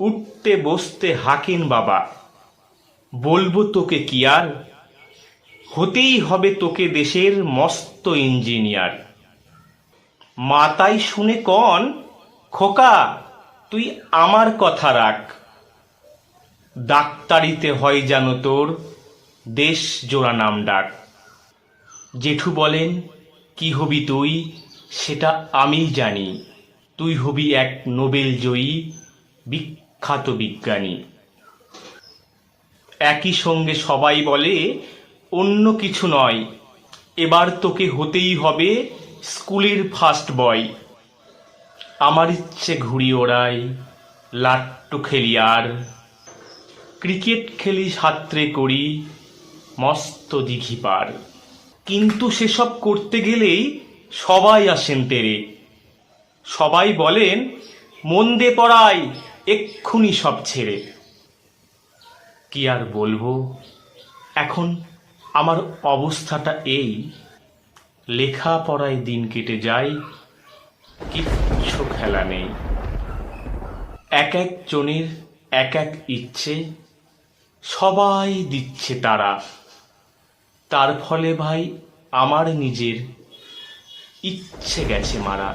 উঠতে বসতে হাকিন বাবা। বলব তোকে কি আর? হতেই হবে তোকে দেশের মস্ত ইঞ্জিনিয়ার। মাতাই শুনে কন, খোকা, তুই আমার কথা রাখ। ডাক্তারিতে হয় যেন তোর দেশ জোড়া নাম ডাক। জেঠু বলেন, কি হবি তুই? সেটা আমি জানি। তুই হবি এক নোবেল জয়ী, বিখ্যাত বিজ্ঞানী একই সঙ্গে সবাই বলে, অন্য কিছু নয়। এবার তোকে হতেই হবে স্কুলের ফার্স্ট বয়। আমার ইচ্ছে ঘুড়ি ওড়াই, লাট্টু খেলি আর। ক্রিকেট খেলি সাত্রে করি মস্ত দিঘি পার। কিন্তু সেসব করতে গেলেই সবাই আসেন তেরে। সবাই বলেন, মন দে পড়াই এক্ষুনি সব ছেড়ে। কি আর বলব? এখন আমার অবস্থাটা এই। লেখাপড়ায় দিন কেটে যায়, কিচ্ছু খেলা নেই। এক এক জনের এক এক ইচ্ছে, সবাই দিচ্ছে তারা। তার ফলে ভাই, আমার নিজের ইচ্ছে গেছে মারা।